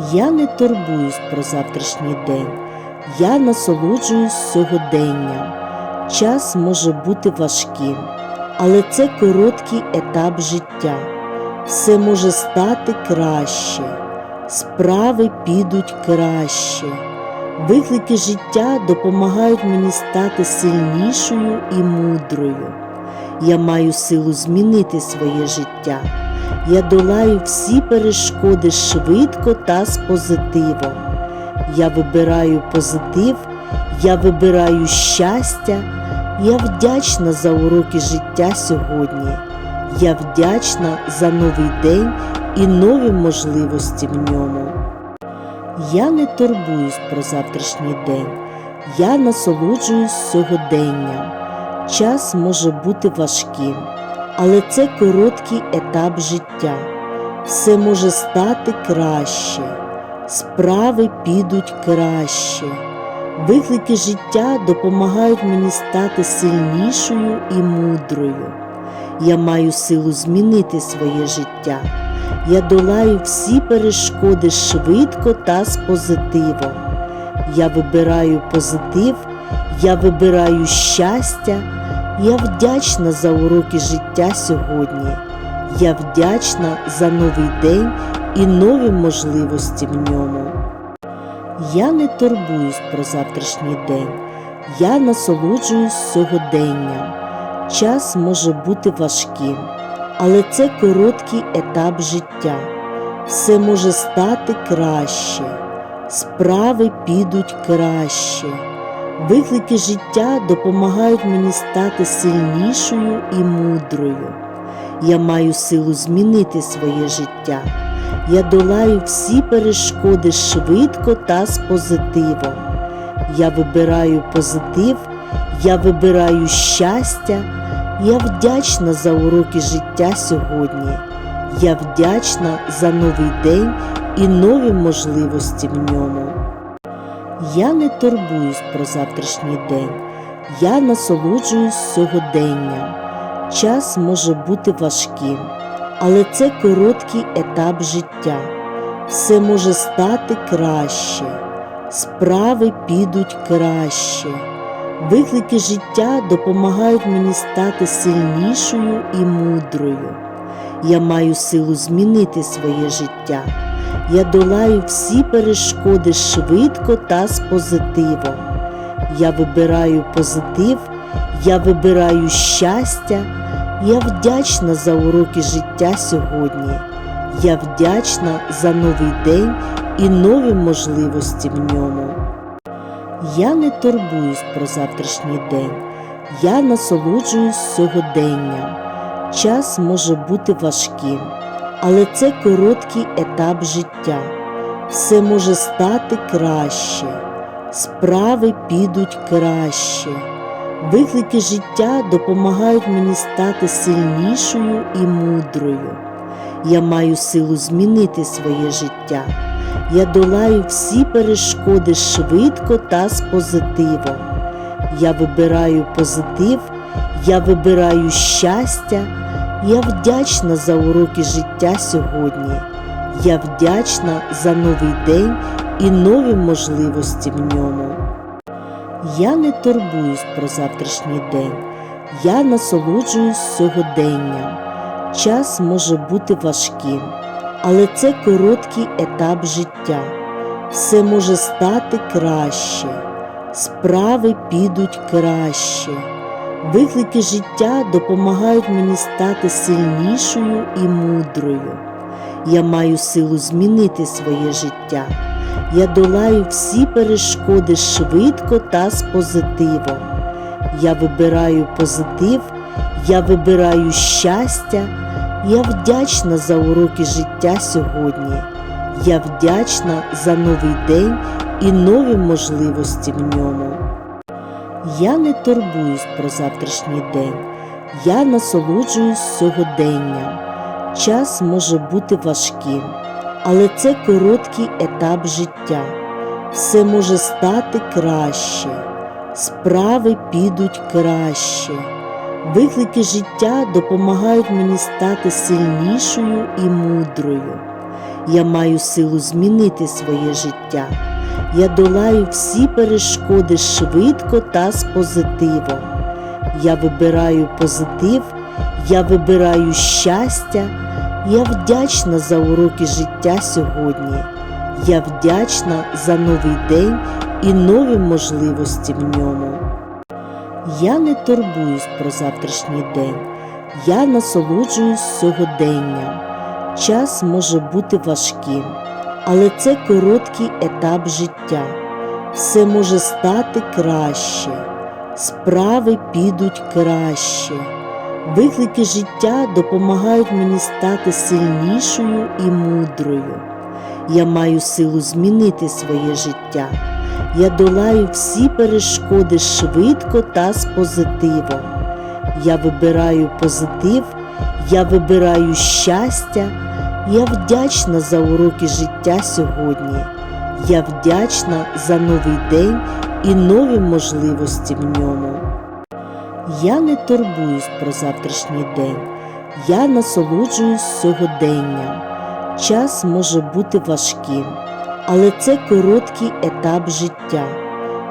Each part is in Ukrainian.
Я не турбуюсь про завтрашній день, я насолоджуюсь сьогоденням. Час може бути важким, але це короткий етап життя. Все може стати краще, справи підуть краще. Виклики життя допомагають мені стати сильнішою і мудрою. Я маю силу змінити своє життя. Я долаю всі перешкоди швидко та з позитивом. Я вибираю позитив, я вибираю щастя. Я вдячна за уроки життя сьогодні. Я вдячна за новий день і нові можливості в ньому. Я не турбуюсь про завтрашній день, я насолоджуюсь сьогоденням. Час може бути важким, але це короткий етап життя. Все може стати краще, справи підуть краще. Виклики життя допомагають мені стати сильнішою і мудрою. Я маю силу змінити своє життя. Я долаю всі перешкоди швидко та з позитивом. Я вибираю позитив, я вибираю щастя. Я вдячна за уроки життя сьогодні. Я вдячна за новий день і нові можливості в ньому. Я не турбуюсь про завтрашній день, я насолоджуюсь сьогоденням. Час може бути важким, але це короткий етап життя. Все може стати краще, справи підуть краще. Виклики життя допомагають мені стати сильнішою і мудрою. Я маю силу змінити своє життя. Я долаю всі перешкоди швидко та з позитивом. Я вибираю позитив, я вибираю щастя. Я вдячна за уроки життя сьогодні. Я вдячна за новий день і нові можливості в ньому. Я не турбуюсь про завтрашній день, я насолоджуюсь сьогоденням. Час може бути важким, але це короткий етап життя. Все може стати краще, справи підуть краще. Виклики життя допомагають мені стати сильнішою і мудрою. Я маю силу змінити своє життя. Я долаю всі перешкоди швидко та з позитивом. Я вибираю позитив, я вибираю щастя. Я вдячна за уроки життя сьогодні. Я вдячна за новий день і нові можливості в ньому. Я не турбуюсь про завтрашній день, я насолоджуюсь сьогоденням. Час може бути важким, але це короткий етап життя. Все може стати краще, справи підуть краще. Виклики життя допомагають мені стати сильнішою і мудрою. Я маю силу змінити своє життя. Я долаю всі перешкоди швидко та з позитивом. Я вибираю позитив, я вибираю щастя. Я вдячна за уроки життя сьогодні. Я вдячна за новий день і нові можливості в ньому. Я не турбуюсь про завтрашній день, я насолоджуюсь сьогоденням. Час може бути важким, але це короткий етап життя. Все може стати краще, справи підуть краще. Виклики життя допомагають мені стати сильнішою і мудрою. Я маю силу змінити своє життя. Я долаю всі перешкоди швидко та з позитивом. Я вибираю позитив, я вибираю щастя. Я вдячна за уроки життя сьогодні. Я вдячна за новий день і нові можливості в ньому. Я не турбуюсь про завтрашній день, я насолоджуюсь сьогоденням. Час може бути важким, але це короткий етап життя. Все може стати краще, справи підуть краще. Виклики життя допомагають мені стати сильнішою і мудрою. Я маю силу змінити своє життя. Я долаю всі перешкоди швидко та з позитивом. Я вибираю позитив, я вибираю щастя. Я вдячна за уроки життя сьогодні. Я вдячна за новий день і нові можливості в ньому. Я не турбуюсь про завтрашній день, я насолоджуюсь сьогоденням. Час може бути важким, але це короткий етап життя. Все може стати краще, справи підуть краще. Виклики життя допомагають мені стати сильнішою і мудрою. Я маю силу змінити своє життя. Я долаю всі перешкоди швидко та з позитивом. Я вибираю позитив, я вибираю щастя. Я вдячна за уроки життя сьогодні. Я вдячна за новий день і нові можливості в ньому. Я не турбуюсь про завтрашній день, я насолоджуюсь сьогоденням. Час може бути важким, але це короткий етап життя.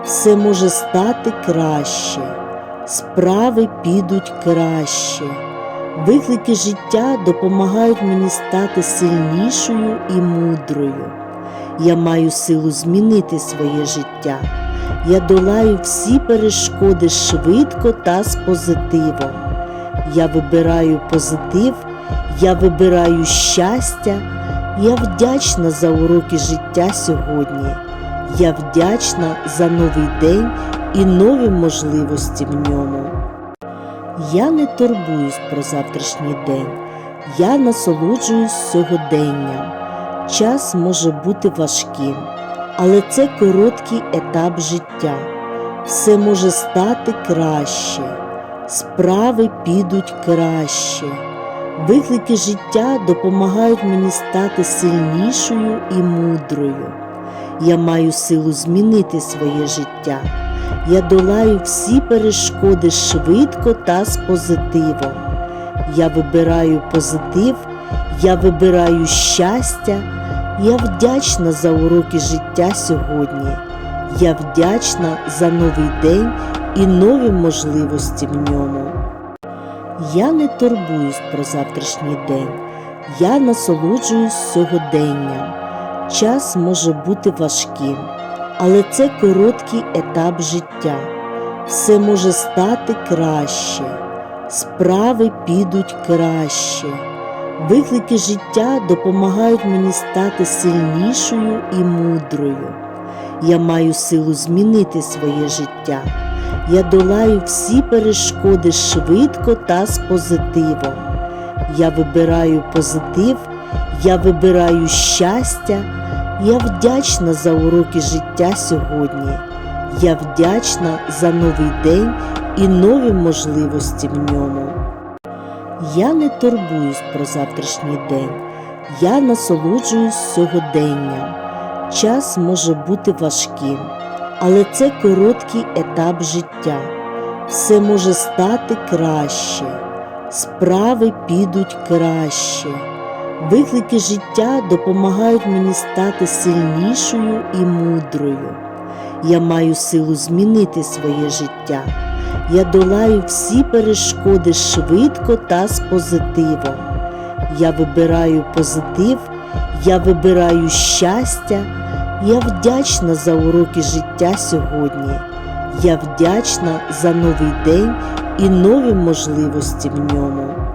Все може стати краще, справи підуть краще. Виклики життя допомагають мені стати сильнішою і мудрою. Я маю силу змінити своє життя. Я долаю всі перешкоди швидко та з позитивом. Я вибираю позитив, я вибираю щастя. Я вдячна за уроки життя сьогодні. Я вдячна за новий день і нові можливості в ньому. Я не турбуюсь про завтрашній день, я насолоджуюсь сьогоденням. Час може бути важким, але це короткий етап життя. Все може стати краще, справи підуть краще. Виклики життя допомагають мені стати сильнішою і мудрою. Я маю силу змінити своє життя. Я долаю всі перешкоди швидко та з позитивом. Я вибираю позитив, я вибираю щастя. Я вдячна за уроки життя сьогодні. Я вдячна за новий день і нові можливості в ньому. Я не турбуюсь про завтрашній день, я насолоджуюсь сьогоденням. Час може бути важким, але це короткий етап життя. Все може стати краще, справи підуть краще. Виклики життя допомагають мені стати сильнішою і мудрою. Я маю силу змінити своє життя. Я долаю всі перешкоди швидко та з позитивом. Я вибираю позитив, я вибираю щастя. Я вдячна за уроки життя сьогодні. Я вдячна за новий день і нові можливості в ньому. Я не турбуюсь про завтрашній день, я насолоджуюсь сьогоденням. Час може бути важким, але це короткий етап життя. Все може стати краще, справи підуть краще. Виклики життя допомагають мені стати сильнішою і мудрою. Я маю силу змінити своє життя. Я долаю всі перешкоди швидко та з позитивом. Я вибираю позитив, я вибираю щастя. Я вдячна за уроки життя сьогодні. Я вдячна за новий день і нові можливості в ньому.